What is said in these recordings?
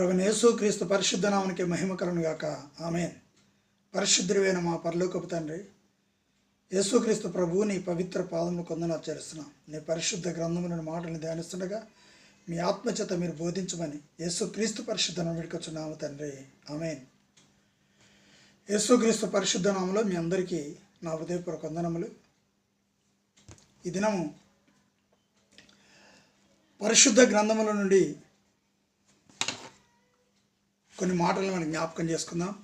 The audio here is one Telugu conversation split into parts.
ప్రభునేసు క్రీస్తు పరిశుద్ధ నామనికి మహిమ గాక. ఆమె పరిశుద్ధుడైన మా పరలోకపు తండ్రి యేసుక్రీస్తు ప్రభువు నీ పవిత్ర పాదములు కొందన చేరుస్తున్నాం నీ పరిశుద్ధ గ్రంథములను మాటలను ధ్యానిస్తుండగా మీ ఆత్మచేత మీరు బోధించమని యేసుక్రీస్తు పరిశుద్ధను విడుకొచ్చున్నాము తండ్రి. ఆమెన్. యేసుక్రీస్తు పరిశుద్ధ నామంలో మీ అందరికీ నా హృదయపూర్వక వందనములు. ఈ దినము పరిశుద్ధ గ్రంథముల నుండి కొన్ని మాటలు మనం జ్ఞాపకం చేసుకుందాం.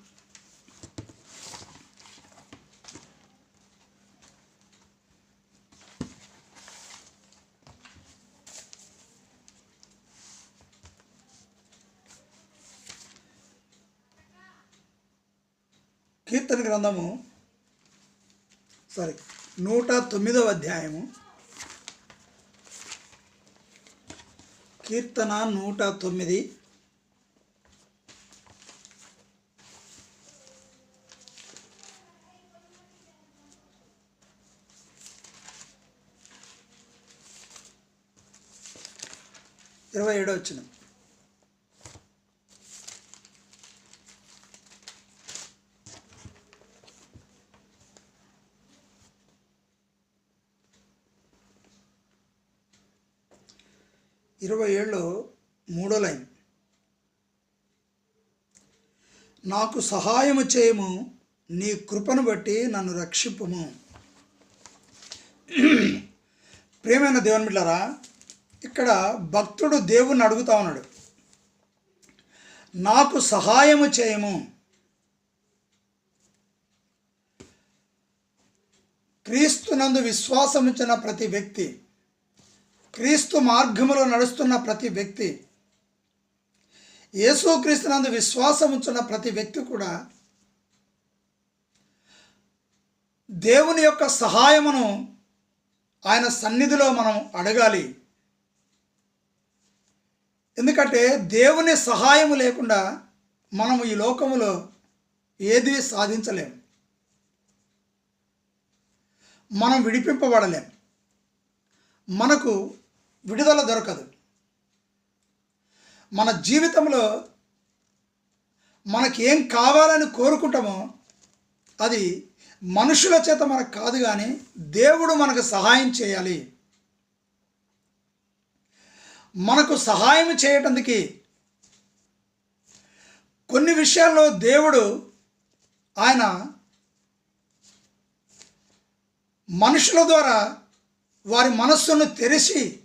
కీర్తన గ్రంథము సారీ నూట తొమ్మిదవ అధ్యాయము. కీర్తన నూట తొమ్మిది. ఇరవై ఏడో వచ్చిన. ఇరవై ఏళ్ళు మూడో లైన్. నాకు సహాయము చేయము నీ కృపను బట్టి నన్ను రక్షింపుము. ప్రేమైన దేవుని బిడ్డారా ఇక్కడ భక్తుడు దేవుణ్ణి అడుగుతా ఉన్నాడు. నాకు సహాయము చేయము. క్రీస్తునందు విశ్వాసముంచిన ప్రతి వ్యక్తి క్రీస్తు మార్గములో నడుస్తున్న ప్రతి వ్యక్తి యేసుక్రీస్తునందు విశ్వాసం ప్రతి వ్యక్తి కూడా దేవుని యొక్క సహాయమును ఆయన సన్నిధిలో మనం అడగాలి. ఎందుకంటే దేవుని సహాయం లేకుండా మనము ఈ లోకములో ఏది సాధించలేము మనం విడిపింపబడలేం. మనకు విడుదల దొరకదు. మన జీవితంలో మనకి ఏం కావాలని కోరుకుంటామో అది మనుషుల చేత మనకు కాదు కానీ దేవుడు మనకు సహాయం చేయాలి. మనకు సహాయం చేయటానికి కొన్ని విషయాల్లో దేవుడు ఆయన మనుషుల ద్వారా వారి మనస్సును తెరిచి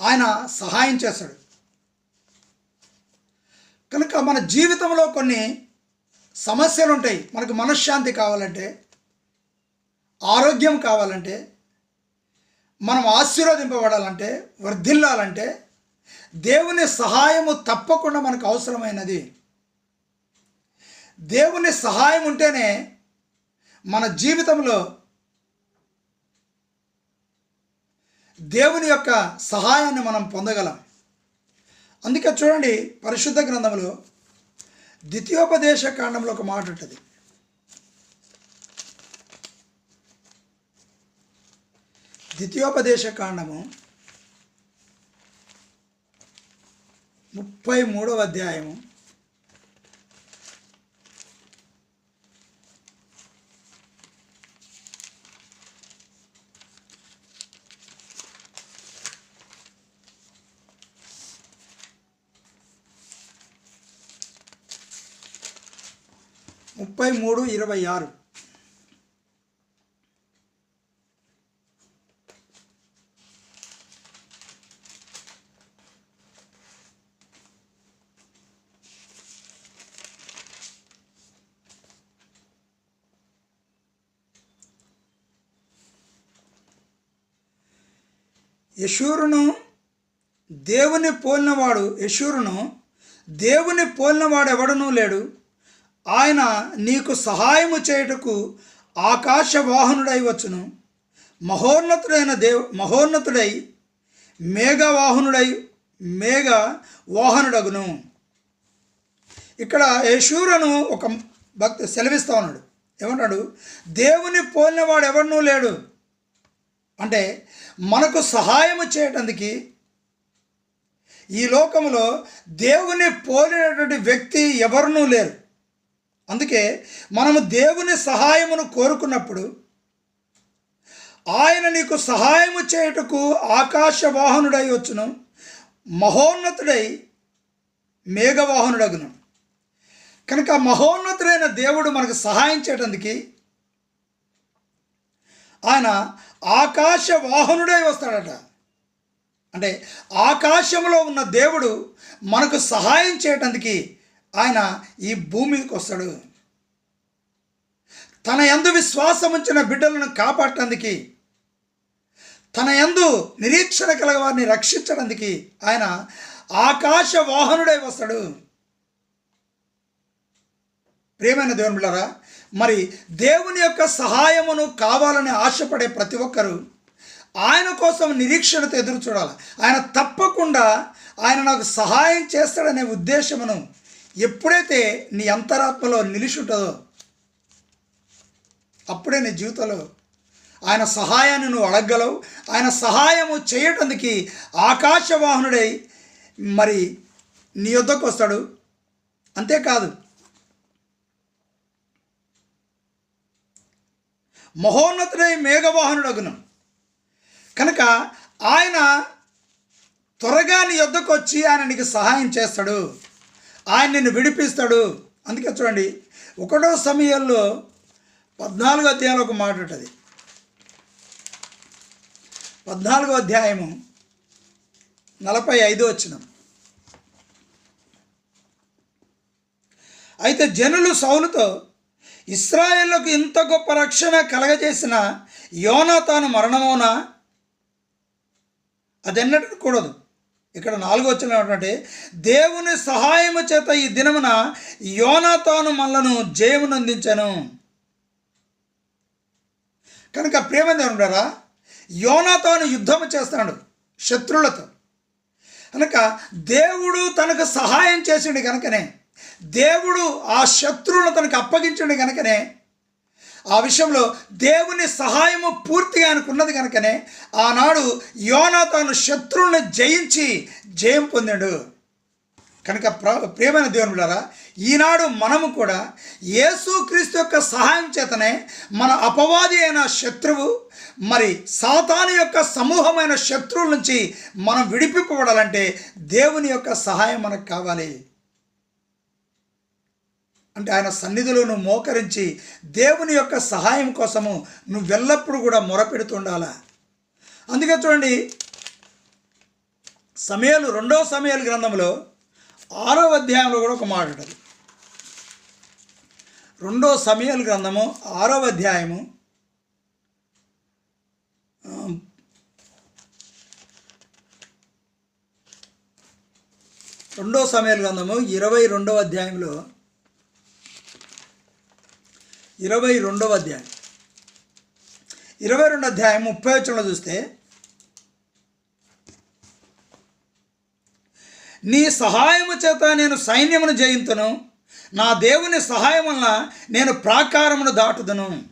ఆయన సహాయం చేస్తాడు. కనుక మన జీవితంలో కొన్ని సమస్యలు ఉంటాయి మనకు మనశ్శాంతి కావాలంటే ఆరోగ్యం కావాలంటే మనం ఆశీర్వదింపబడాలంటే వర్ధిల్లాలంటే దేవుని సహాయము తప్పకుండా మనకు అవసరమైనది. దేవుని సహాయం ఉంటేనే మన జీవితంలో దేవుని యొక్క సహాయాన్ని మనం పొందగలం. అందుకే చూడండి పరిశుద్ధ గ్రంథంలో ద్వితీయోపదేశ కాండంలో ఒక మాట ఉంటుంది. ద్వితీయోపదేశ కాండము ముప్పై మూడవ అధ్యాయము. ముప్పై మూడు ఇరవై ఆరు. యశూరును దేవుని పోలినవాడు యశూరును దేవుని పోలినవాడు ఎవడనూ లేడు. ఆయన నీకు సహాయము చేయుటకు ఆకాశ వాహనుడై వచ్చును. మహోన్నతుడైన దేవ్ మహోన్నతుడై మేఘవాహనుడై మేఘ వాహనుడగును ఇక్కడ యశూరను ఒక భక్తి సెలవిస్తా ఉన్నాడు. ఏమన్నాడు దేవుని పోలినవాడు ఎవడనూ లేడు. అంటే మనకు సహాయము చేయటానికి ఈ లోకంలో దేవుని పోలినటువంటి వ్యక్తి ఎవరునూ లేరు. అందుకే మనము దేవుని సహాయమును కోరుకున్నప్పుడు ఆయన నీకు సహాయము చేయుటకు ఆకాశ వాహనుడై వచ్చును మహోన్నతుడై మేఘవాహనుడగును. కనుక మహోన్నతుడైన దేవుడు మనకు సహాయం చేయడానికి ఆయన ఆకాశ వాహనుడై వస్తాడట. అంటే ఆకాశంలో ఉన్న దేవుడు మనకు సహాయం చేయటానికి ఆయన ఈ భూమి మీదకి వస్తాడు. తన యందు విశ్వాసం ఉంచిన బిడ్డలను కాపాడటానికి తన యందు నిరీక్షణ కలగ వారిని రక్షించడానికి ఆయన ఆకాశ వాహనుడై వస్తాడు. ప్రియమైన దేవుని బిళ్ళరా మరి దేవుని యొక్క సహాయమును కావాలని ఆశపడే ప్రతి ఒక్కరూ ఆయన కోసం నిరీక్షణతో ఎదురు చూడాలి. ఆయన తప్పకుండా ఆయన నాకు సహాయం చేస్తాడనే ఉద్దేశమును ఎప్పుడైతే నీ అంతరాత్మలో నిలిచి ఉంటుందో అప్పుడే నీ జీవితంలో ఆయన సహాయాన్ని నువ్వు అడగలవు ఆయన సహాయము చేయటానికి ఆకాశవాహనుడై మరి నీ యొద్దకు వస్తాడు. అంతేకాదు మహోన్నతుడై మేఘవాహనుడగును. కనుక ఆయన త్వరగా నీ యొద్దకు వచ్చి ఆయన నీకు సహాయం చేస్తాడు. ఆయన నిన్ను విడిపిస్తాడు. అందుకే చూడండి ఒకటో సమయంలో పద్నాలుగో అధ్యాయంలో ఒక మాట ఉంటుంది. పద్నాలుగో అధ్యాయము నలభై ఐదు వచ్చినాం అయితే జనులు సౌలుతో ఇస్రాయేళ్ళకు ఇంత గొప్ప రక్షణ కలగజేసిన యోనాతాను మరణమోనా అది ఎన్నటికీ కూడదు. ఇక్కడ నాలుగో వచ్చిన ఏమిటంటే దేవుని సహాయము చేత ఈ దినమున యోనాతాను మనలను జయమునందించను. కనుక ప్రేమ దేవుడారా యోనాతాను యుద్ధము చేస్తాడు శత్రులతో. కనుక దేవుడు తనకు సహాయం చేసిండు కనుకనే దేవుడు ఆ శత్రువులను తనకు అప్పగించండి కనుకనే ఆ విషయంలో దేవుని సహాయము పూర్తిగా అనుకున్నది కనుకనే ఆనాడు యోనా తాను శత్రువులను జయించి జయం పొందాడు. కనుక ప్ర ప్రియమైన దేవుని ఈనాడు మనము కూడా యేసుక్రీస్తు యొక్క సహాయం చేతనే మన అపవాది అయిన శత్రువు మరి సాతాను యొక్క సమూహమైన శత్రువుల నుంచి మనం విడిపింపబడాలంటే దేవుని యొక్క సహాయం మనకు కావాలి. అంటే ఆయన సన్నిధిలో నువ్వు మోకరించి దేవుని యొక్క సహాయం కోసము నువ్వు ఎల్లప్పుడూ కూడా మొరపెడుతుండాలా. అందుకే చూడండి సమయాలు రెండో సమయాలు గ్రంథంలో ఆరో అధ్యాయంలో కూడా ఒక మాట ఉంటుంది. రెండో సమయాల గ్రంథము ఆరో అధ్యాయము రెండో సమయాల గ్రంథము ఇరవై రెండవ అధ్యాయంలో ఇరవై రెండవ అధ్యాయం. ఇరవై రెండు అధ్యాయం ముప్పై వచ్చంలో చూస్తే నీ సహాయము చేత నేను సైన్యమును జయింతును నా దేవుని సహాయం వల్ల నేను ప్రాకారమును దాటుదును.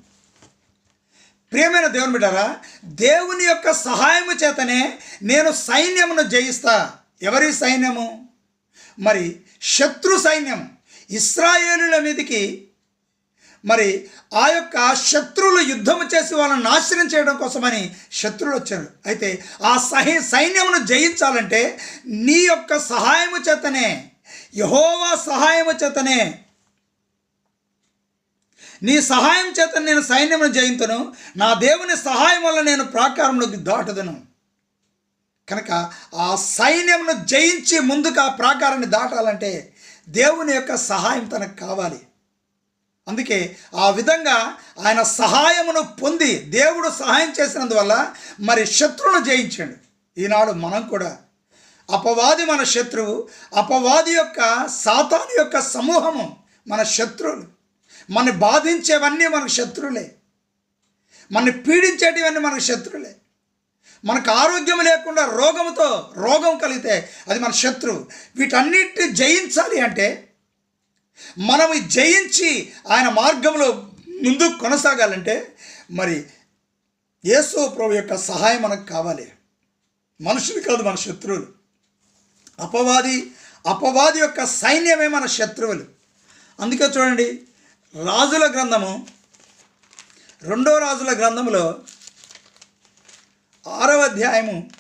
ప్రియమైన దేవుని బిడ్డారా దేవుని యొక్క సహాయము చేతనే నేను సైన్యమును జయిస్తా. ఎవరి సైన్యము? మరి శత్రు సైన్యం ఇస్రాయేలుల మీదకి మరి ఆ యొక్క శత్రువులు యుద్ధము చేసి వాళ్ళని నాశనం చేయడం కోసమని శత్రువులు వచ్చారు. అయితే ఆ సహి సైన్యమును జయించాలంటే నీ యొక్క సహాయము చేతనే యహోవా సహాయము చేతనే నీ సహాయం చేత నేను సైన్యమును జయింతను నా దేవుని సహాయం వల్ల నేను ప్రాకారంలోకి దాటదును. కనుక ఆ సైన్యమును జయించి ముందుకు ఆ ప్రాకారాన్ని దాటాలంటే దేవుని యొక్క సహాయం తనకు కావాలి. అందుకే ఆ విధంగా ఆయన సహాయమును పొంది దేవుడు సహాయం చేసినందువల్ల మరి శత్రువును జయించాడు. ఈనాడు మనం కూడా అపవాది మన శత్రువు అపవాది యొక్క సాతాను యొక్క సమూహము మన శత్రువులు. మన బాధించేవన్నీ మనకు శత్రువులే. మన పీడించేటివన్నీ మనకు శత్రువులే. మనకు ఆరోగ్యం లేకుండా రోగంతో రోగం కలిగితే అది మన శత్రువు. వీటన్నిటిని జయించాలి అంటే మనం జయించి ఆయన మార్గంలో ముందుకు కొనసాగాలంటే మరి యేసు ప్రభు యొక్క సహాయం మనకు కావాలి. మనుషులు కాదు మన శత్రువులు. అపవాది అపవాది యొక్క సైన్యమే మన శత్రువులు. అందుకే చూడండి రాజుల గ్రంథము రెండో రాజుల గ్రంథములో ఆరవ అధ్యాయము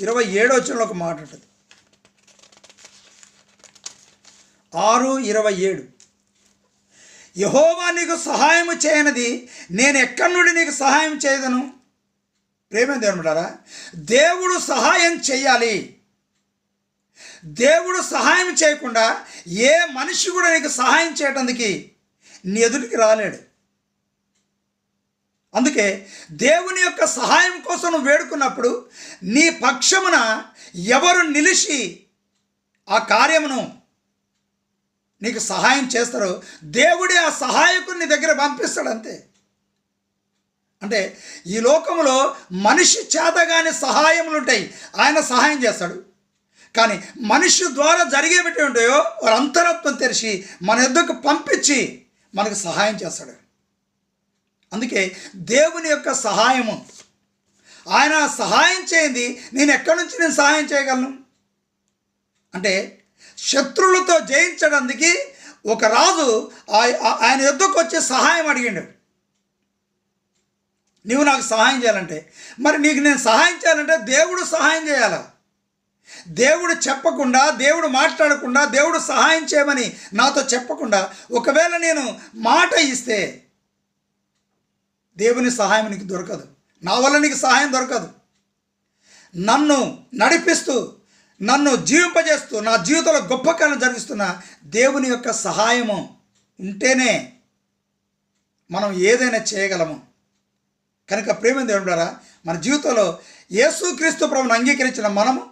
ఇరవై ఏడో వచ్చిన ఒక మాట ఉంటుంది. ఆరు ఇరవై ఏడు. యహోవా నీకు సహాయం చేయనది నేను ఎక్కడి నుండి నీకు సహాయం చేయదను? ప్రేమ దేవుడారా దేవుడు సహాయం చేయాలి దేవుడు సహాయం చేయకుండా ఏ మనిషి కూడా నీకు సహాయం చేయటానికి నీ ఎదుటికి రాలేడు. అందుకే దేవుని యొక్క సహాయం కోసం నువ్వు వేడుకున్నప్పుడు నీ పక్షమున ఎవరు నిలిచి ఆ కార్యమును నీకు సహాయం చేస్తారో. దేవుడే ఆ సహాయకుని దగ్గర పంపిస్తాడు అంతే. అంటే ఈ లోకంలో మనిషి చేతగానే సహాయములు ఉంటాయి ఆయన సహాయం చేస్తాడు. కానీ మనిషి ద్వారా జరిగేవి ఉంటాయో వారు అంతరత్వం తెరిచి మన ఎద్దుకు పంపించి మనకు సహాయం చేస్తాడు. అందుకే దేవుని యొక్క సహాయము. ఆయన సహాయం చేయండి నేను ఎక్కడి నుంచి నేను సహాయం చేయగలను? అంటే శత్రువులతో జయించడానికి ఒక రాజు ఆయ- ఆయన యుద్ధకు వచ్చి సహాయం అడిగిండు. నీవు నాకు సహాయం చేయాలంటే. మరి నీకు నేను సహాయం చేయాలంటే దేవుడు సహాయం చేయాలా. దేవుడు చెప్పకుండా దేవుడు మాట్లాడకుండా దేవుడు సహాయం చేయమని నాతో చెప్పకుండా ఒకవేళ నేను మాట ఇస్తే దేవుని సహాయం నీకు దొరకదు. నా వల్ల నీకు సహాయం దొరకదు. నన్ను నడిపిస్తూ నన్ను జీవింపజేస్తూ నా జీవితంలో గొప్ప కాలం జరిగిస్తున్న దేవుని యొక్క సహాయము ఉంటేనే మనం ఏదైనా చేయగలము. కనుక ప్రేమ దేవుడారా మన జీవితంలో యేసుక్రీస్తు ప్రభుని అంగీకరించిన మనము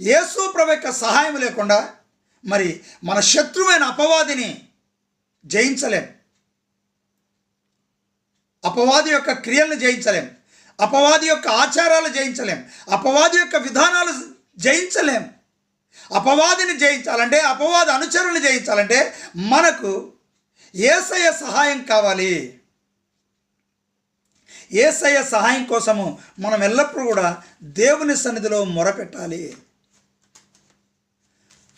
యేసు ప్రభు యొక్క సహాయం లేకుండా మరి మన శత్రువైన అపవాదిని జయించలేం. అపవాది యొక్క క్రియలను జయించలేం. అపవాది యొక్క ఆచారాలు జయించలేం. అపవాది యొక్క విధానాలు జయించలేం. అపవాదిని జయించాలంటే అపవాద అనుచరులను జయించాలంటే మనకు ఏసయ సహాయం కావాలి. ఏసయ సహాయం కోసము మనం ఎల్లప్పుడూ కూడా దేవుని సన్నిధిలో మొరపెట్టాలి.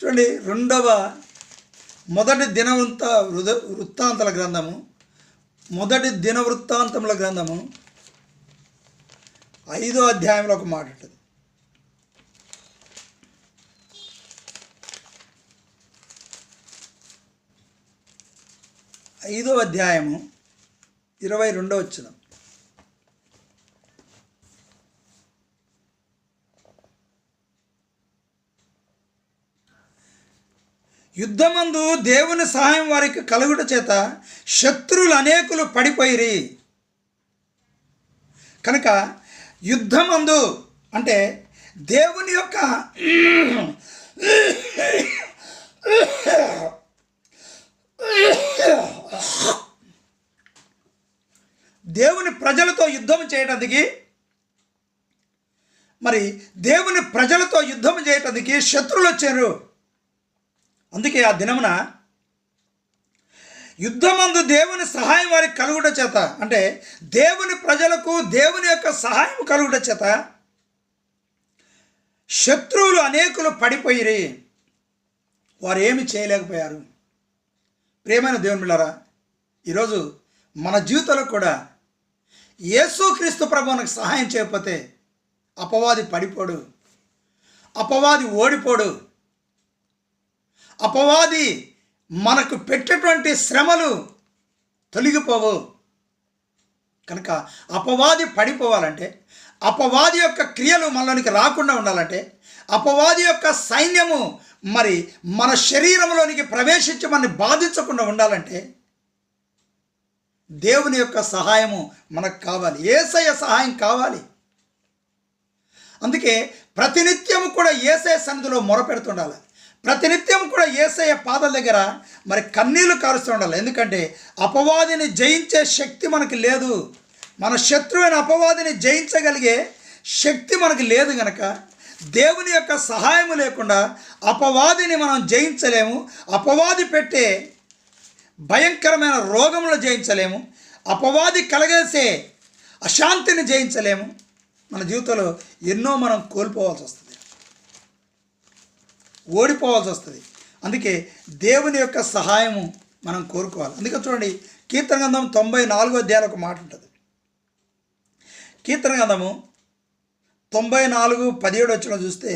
చూడండి రెండవ మొదటి దినవృత్త వృద వృత్తాంతల గ్రంథము. మొదటి దిన వృత్తాంతముల గ్రంథము. ఐదో అధ్యాయంలో ఒక మాట ఉంటుంది. ఐదో అధ్యాయము ఇరవై రెండో వచ్చిన యుద్ధమందు దేవుని సహాయం వారికి కలుగుట చేత శత్రువులు అనేకులు పడిపోయిరి. కనుక యుద్ధమందు అంటే దేవుని యొక్క దేవుని ప్రజలతో యుద్ధం చేయటానికి మరి దేవుని ప్రజలతో యుద్ధం చేయటానికి శత్రువులు వచ్చారు. అందుకే ఆ దినమున యుద్ధమందు దేవుని సహాయం వారికి కలుగుట చేత అంటే దేవుని ప్రజలకు దేవుని యొక్క సహాయం కలుగుట చేత శత్రువులు అనేకులు పడిపోయి వారు ఏమి చేయలేకపోయారు. ప్రేమైన దేవుని బిళ్ళారా ఈరోజు మన జీవితంలో కూడా యేసుక్రీస్తు ప్రభు మనకు సహాయం చేయకపోతే అపవాది పడిపోడు అపవాది ఓడిపోడు. అపవాది మనకు పెట్టేటువంటి శ్రమలు తొలగిపోవు. కనుక అపవాది పడిపోవాలంటే అపవాది యొక్క క్రియలు మనలోనికి రాకుండా ఉండాలంటే అపవాది యొక్క సైన్యము మరి మన శరీరంలోనికి ప్రవేశించి మనని బాధించకుండా ఉండాలంటే దేవుని యొక్క సహాయము మనకు కావాలి. ఏసయ్య సహాయం కావాలి. అందుకే ప్రతినిత్యము కూడా ఏసయ సన్నిధిలో మొరపెడుతుండాలి. ప్రతినిత్యం కూడా ఏసయ్య పాదల దగ్గర మరి కన్నీళ్ళు కారుస్తూ ఉండాలి. ఎందుకంటే అపవాదిని జయించే శక్తి మనకి లేదు. మన శత్రువైన అపవాదిని జయించగలిగే శక్తి మనకి లేదు గనక దేవుని యొక్క సహాయము లేకుండా అపవాదిని మనం జయించలేము అపవాది పెట్టే భయంకరమైన రోగములను జయించలేము అపవాది కలగేసే అశాంతిని జయించలేము. మన జీవితంలో ఎన్నో మనం కోల్పోవాల్సి వస్తుంది. ఓడిపోవాల్సి వస్తుంది. అందుకే దేవుని యొక్క సహాయము మనం కోరుకోవాలి. అందుకే చూడండి కీర్తన గంధం తొంభై నాలుగో అధ్యాయాలు ఒక మాట ఉంటుంది. కీర్తన గ్రంథము తొంభై నాలుగు పదిహేడు వచ్చిన చూస్తే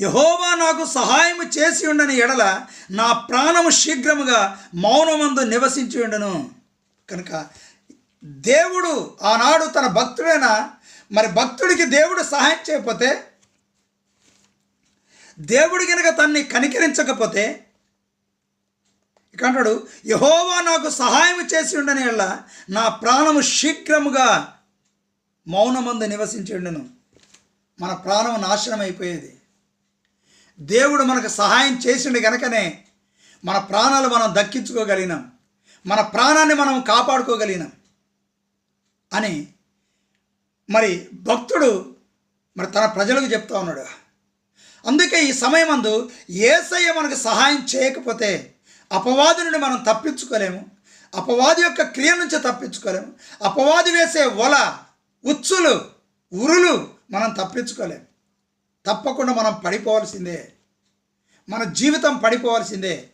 యహోవా నాకు సహాయము చేసి ఉండని ఎడల నా ప్రాణము శీఘ్రముగా మౌనమందు నివసించి ఉండను. కనుక దేవుడు ఆనాడు తన భక్తుడైన మరి భక్తుడికి దేవుడు సహాయం చేయకపోతే దేవుడి కనుక తన్ని కనికరించకపోతే అంటాడు యహోవా నాకు సహాయం చేసి ఉండని వల్ల నా ప్రాణము శీఘ్రముగా మౌనమందు నివసించి ఉండను మన ప్రాణం నాశనం అయిపోయేది దేవుడు మనకు సహాయం చేసిండు గనకనే మన ప్రాణాలు మనం దక్కించుకోగలిగినాం. మన ప్రాణాన్ని మనం కాపాడుకోగలిగినాం. అని మరి భక్తుడు మరి తన ప్రజలకు చెప్తా ఉన్నాడు. అందుకే ఈ సమయమందు ఏసయ్య మనకు సహాయం చేయకపోతే అపవాది నుండి మనం తప్పించుకోలేము. అపవాది యొక్క క్రియ నుంచి తప్పించుకోలేము. అపవాది వేసే వల ఉచ్చులు ఉరులు మనం తప్పించుకోలేము. తప్పకుండా మనం పడిపోవాల్సిందే. మన జీవితం పడిపోవాల్సిందే.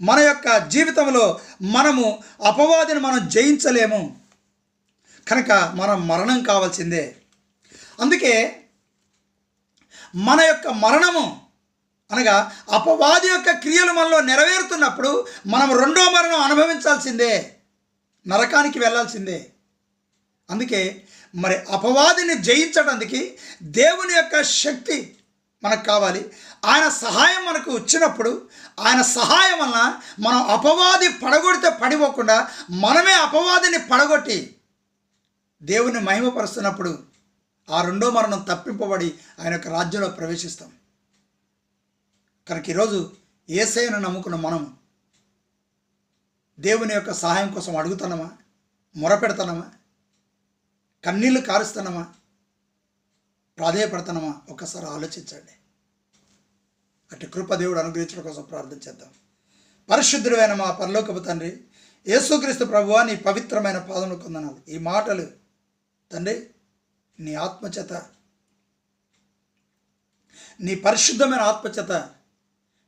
మన యొక్క జీవితంలో మనము అపవాదిని మనం జయించలేము. కనుక మనం మరణం కావాల్సిందే. అందుకే మన యొక్క మరణము అనగా అపవాది యొక్క క్రియలు మనలో నెరవేరుతున్నప్పుడు మనం రెండో మరణం అనుభవించాల్సిందే నరకానికి వెళ్ళాల్సిందే. అందుకే మరి అపవాదిని జయించడానికి దేవుని యొక్క శక్తి మనకు కావాలి. ఆయన సహాయం మనకు వచ్చినప్పుడు ఆయన సహాయం వలన మనం అపవాది పడగొడితే పడిపోకుండా మనమే అపవాదిని పడగొట్టి దేవుని మహిమపరుస్తున్నప్పుడు ఆ రెండో మరణం తప్పింపబడి ఆయన యొక్క రాజ్యంలో ప్రవేశిస్తాం. కనుక ఈరోజు ఏసైను నమ్ముకున్న మనం దేవుని యొక్క సహాయం కోసం అడుగుతున్నామా? మొరపెడుతున్నామా? కన్నీళ్ళు కారుస్తున్నామా? ప్రాధేయపడుతున్నామా? ఒక్కసారి ఆలోచించండి. అటు కృప దేవుడు అనుగ్రహించడం కోసం ప్రార్థన చేద్దాం. పరిశుద్ధుడైన మా పరలోకపు తండ్రి యేసుక్రీస్తు ప్రభువా నీ పవిత్రమైన పాదములు కొందనాలు ఈ మాటలు తండ్రి నీ ఆత్మచేత నీ పరిశుద్ధమైన ఆత్మచేత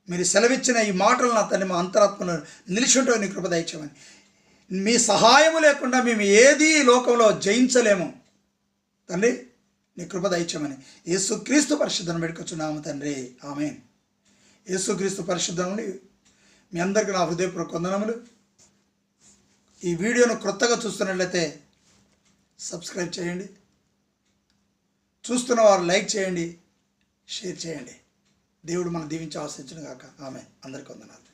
మీరు సెలవిచ్చిన ఈ మాటలు నా తండ్రి మా అంతరాత్మలో నిలిచుంటూ నీ కృప దయచేయమని. మీ సహాయము లేకుండా మేము ఏది లోకంలో జయించలేము. తండ్రి నీ కృప దయచేయమని. యేసుక్రీస్తు పరిశుద్ధను పెట్టుకొచ్చున్నాము తండ్రి. ఆమె యేసుక్రీస్తు పరిశుద్ధముని మీ అందరికీ నా హృదయపూర్వక వందనములు. ఈ వీడియోను క్రొత్తగా చూస్తున్నట్లయితే సబ్స్క్రైబ్ చేయండి. చూస్తున్న వారు లైక్ చేయండి షేర్ చేయండి. దేవుడు మనం దీవించి ఆశించును గాక. ఆమె అందరికీ వందనాలు.